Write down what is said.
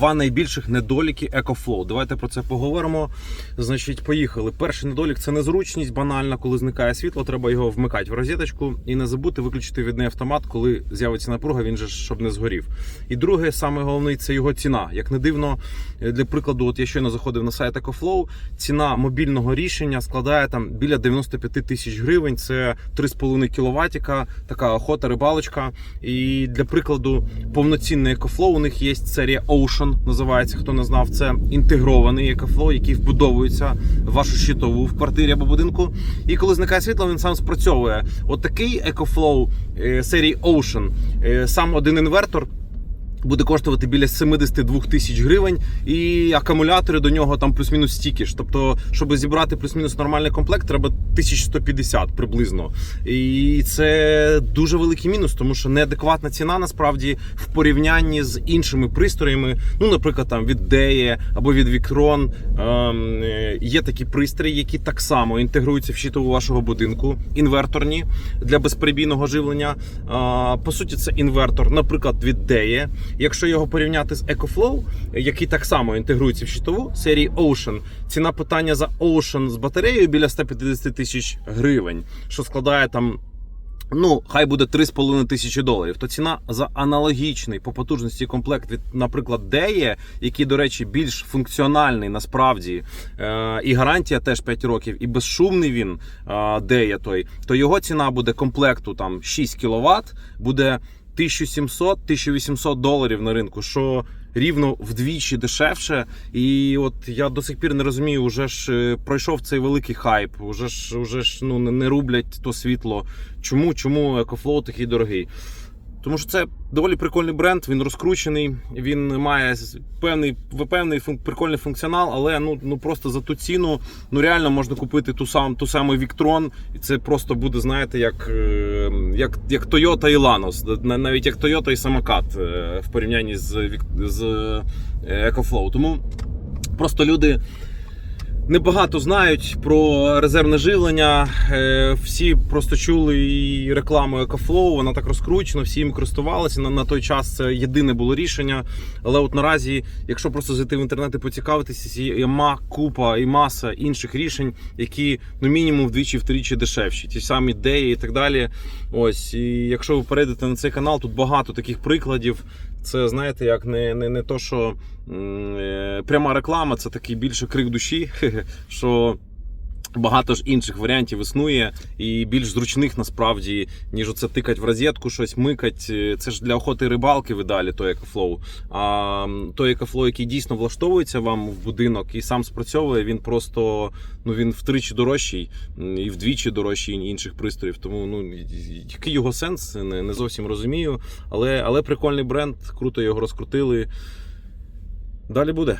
Два найбільших недоліки EcoFlow. Давайте про це поговоримо. Значить, поїхали. Перший недолік це незручність. Банальна, коли зникає світло, треба його вмикати в розеточку і не забути виключити відний автомат, коли з'явиться напруга, він же щоб не згорів. І друге, саме головне, це його ціна. Як не дивно, е, для прикладу, от я щойно заходив на сайт EcoFlow, ціна мобільного рішення складає там біля 95 тисяч гривень. Це 3,5 кВт, така охота, рибалочка. І для прикладу, повноцінний EcoFlow у них є серія Ocean, називається, хто не знав, це інтегрований екофлоу, який вбудовується в вашу щитову в квартирі або будинку. І коли зникає світло, він сам спрацьовує. От такий EcoFlow е, серії Ocean, е, сам один інвертор. Буде коштувати біля 72 тисяч гривень, і акумулятори до нього там плюс-мінус стільки ж. Тобто, щоб зібрати плюс-мінус нормальний комплект, треба 1150 приблизно. І це дуже великий мінус, тому що неадекватна ціна насправді в порівнянні з іншими пристроями. Ну, наприклад, там від DEE або від Victron ем, е, є такі пристрої, які так само інтегруються в щитову вашого будинку, інверторні для безперебійного живлення. А, по суті, це інвертор, наприклад, від DEE. Якщо його порівняти з EcoFlow, який так само інтегрується в щитову серії Ocean, ціна питання за Ocean з батареєю біля 150 тисяч гривень, що складає там. Ну, хай буде 3,5 тисячі доларів. То ціна за аналогічний по потужності комплект від, наприклад, DEE, який, до речі, більш функціональний насправді, е, і гарантія теж 5 років, і безшумний він е, DEE той, то його ціна буде комплекту там 6 кВт, буде 1700-1800 доларів на ринку, що рівно вдвічі дешевше. І от я до сих пір не розумію, уже ж е, пройшов цей великий хайп, уже ж уже ж ну не- не рублять то світло. Чому чому екофлоу такий дорогий? Тому що це доволі прикольний бренд, він розкручений, він має певний, певний прикольний функціонал, але ну, ну просто за ту ціну ну реально можна купити ту сам, ту саму Victron, і це просто буде, знаєте, як, е, як, як Toyota і Lanos, навіть як Toyota і самокат е, в порівнянні з, з е, EcoFlow. Тому просто люди. Небагато знають про резервне живлення. Е, Всі просто чули і рекламу EcoFlow, вона так розкручена, всі їм користувалися. На, на той час це єдине було рішення. Але от наразі, якщо просто зайти в інтернет і поцікавитися, є ма купа і маса інших рішень, які ну мінімум вдвічі втричі дешевші. Ті самі ідеї і так далі. Ось і якщо ви перейдете на цей канал, тут багато таких прикладів. Це знаєте, як не, не, не то, що е, пряма реклама, це такий більше крик душі, що багато ж інших варіантів існує і більш зручних насправді, ніж оце тикать в розетку, щось микать. Е, Це ж для охоти рибалки видалі той екофлоу. А той екофлоу, який дійсно влаштовується вам в будинок і сам спрацьовує, він просто ну він втричі дорожчий і вдвічі дорожчий інших пристроїв. Тому ну який його сенс, не зовсім розумію. Але, але прикольний бренд, круто його розкрутили. Далі буде.